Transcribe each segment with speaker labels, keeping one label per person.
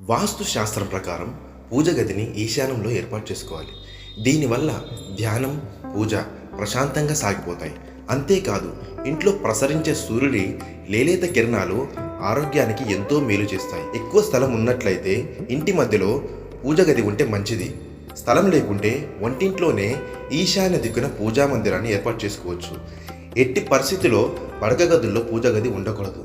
Speaker 1: వాస్తు శాస్త్రం ప్రకారం పూజ గదిని ఈశాన్యంలో ఏర్పాటు చేసుకోవాలి. దీనివల్ల ధ్యానం పూజ ప్రశాంతంగా సాగిపోతాయి. అంతేకాదు ఇంట్లో ప్రసరించే సూర్యుడి లేలేత కిరణాలు ఆరోగ్యానికి ఎంతో మేలు చేస్తాయి. ఎక్కువ స్థలం ఉన్నట్లయితే ఇంటి మధ్యలో పూజ గది ఉంటే మంచిది. స్థలం లేకుంటే వంటింట్లోనే ఈశాన్య దిక్కున పూజా మందిరాన్ని ఏర్పాటు చేసుకోవచ్చు. ఎట్టి పరిస్థితిలో పడక గదుల్లో పూజ గది ఉండకూడదు.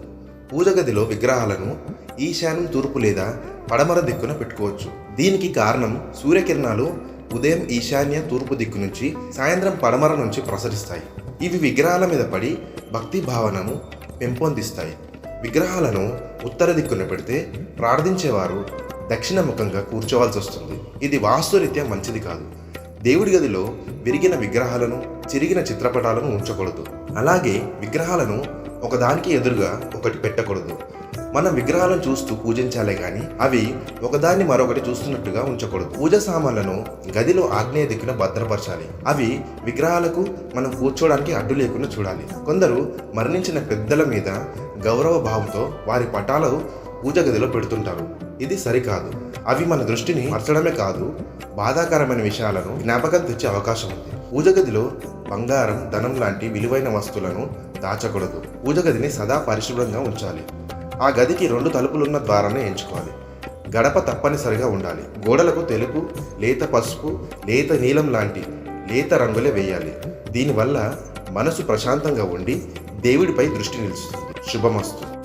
Speaker 1: పూజ గదిలో విగ్రహాలను ఈశాన్యం తూర్పు లేదా పడమర దిక్కున పెట్టుకోవచ్చు. దీనికి కారణం సూర్యకిరణాలు ఉదయం ఈశాన్య తూర్పు దిక్కు నుంచి సాయంత్రం పడమర నుంచి ప్రసరిస్తాయి. ఇవి విగ్రహాల మీద పడి భక్తి భావనను పెంపొందిస్తాయి. విగ్రహాలను ఉత్తర దిక్కున పెడితే ప్రార్థించేవారు దక్షిణముఖంగా కూర్చోవాల్సి వస్తుంది. ఇది వాస్తురీత్యా మంచిది కాదు. దేవుడి గదిలో విరిగిన విగ్రహాలను చిరిగిన చిత్రపటాలను ఉంచకూడదు. అలాగే విగ్రహాలను ఒకదానికి ఎదురుగా ఒకటి పెట్టకూడదు. మనం విగ్రహాలను చూస్తూ పూజించాలే కానీ అవి ఒకదాన్ని మరొకటి చూస్తున్నట్టుగా ఉంచకూడదు. పూజ సామాన్లను గదిలో ఆగ్నేయ దిక్కున భద్రపరచాలి. అవి విగ్రహాలకు మనం కూర్చోడానికి అడ్డు లేకుండా చూడాలి. కొందరు మరణించిన పెద్దల మీద గౌరవ భావంతో వారి పటాలు పూజ గదిలో పెడుతుంటారు. ఇది సరికాదు. అవి మన దృష్టిని మరచడమే కాదు బాధాకరమైన విషయాలను జ్ఞాపకం తెచ్చే అవకాశం ఉంది. పూజ గదిలో బంగారం ధనం లాంటి విలువైన వస్తువులను దాచకూడదు. పూజ గదిని సదా పరిశుభ్రంగా ఉంచాలి. ఆ గదికి రెండు తలుపులున్న ద్వారానే ఎంచుకోవాలి. గడప తప్పనిసరిగా ఉండాలి. గోడలకు తెలుపు లేత పసుపు లేత నీలం లాంటి లేత రంగులే వేయాలి. దీనివల్ల మనసు ప్రశాంతంగా ఉండి దేవుడిపై దృష్టి నిలుస్తుంది. శుభమస్తు.